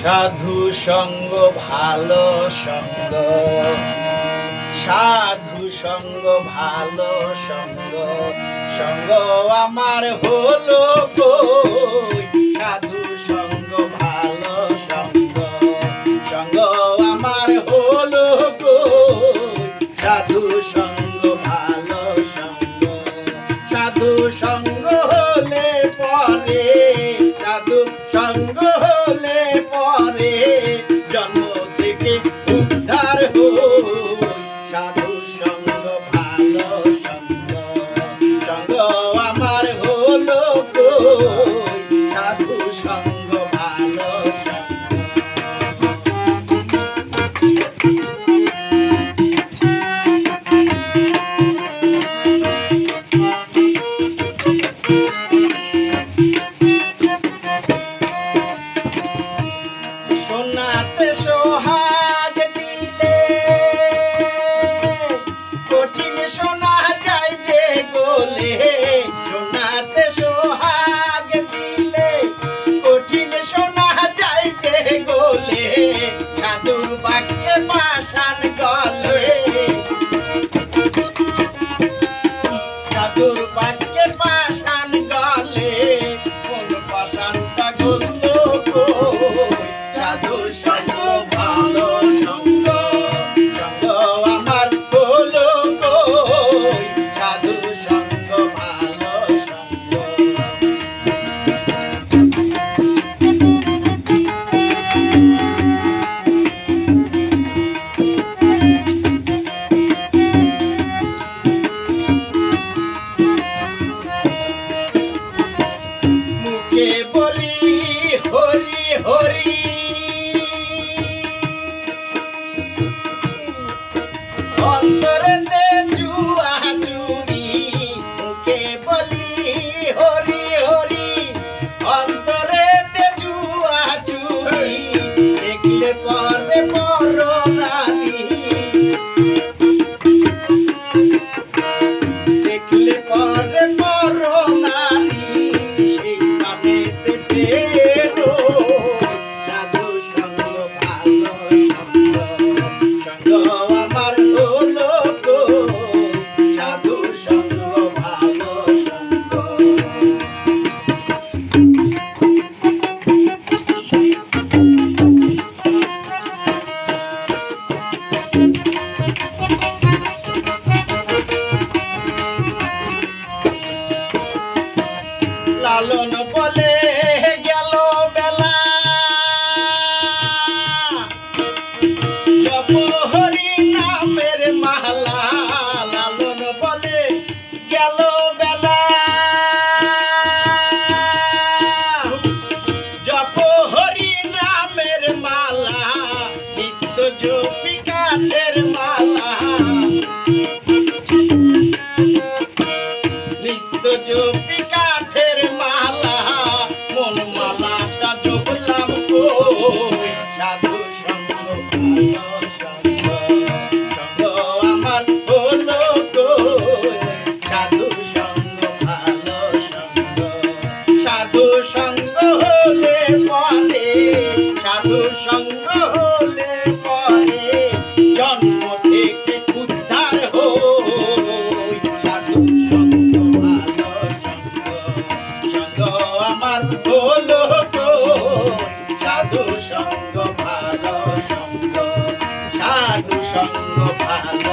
সাধু সঙ্গ ভালো সঙ্গ। সাধু সঙ্গ ভালো সঙ্গ। সঙ্গ আমার হলো কই? সাধু সঙ্গ কই সাধু পাষাণ গলে বলি, হরি হরি। অন্তরেতে জুয়া চুরি মুখে বলি, হরি হরি। অন্তরেতে জুয়া চুরি, দেখলে পরে পর নারী। লালন বলে গেল বেলা। জপ হরি নামের মালা লালন বলে গেল বেলা। জপ হরি নামের মালা, নিত্য জপি কাঠের মালা। নিত্য জপি কাঠের সঙ্গ হলো পরে জন্ম থেকে উদ্ধার হই সাধু সঙ্গ ভালো আমার সাধু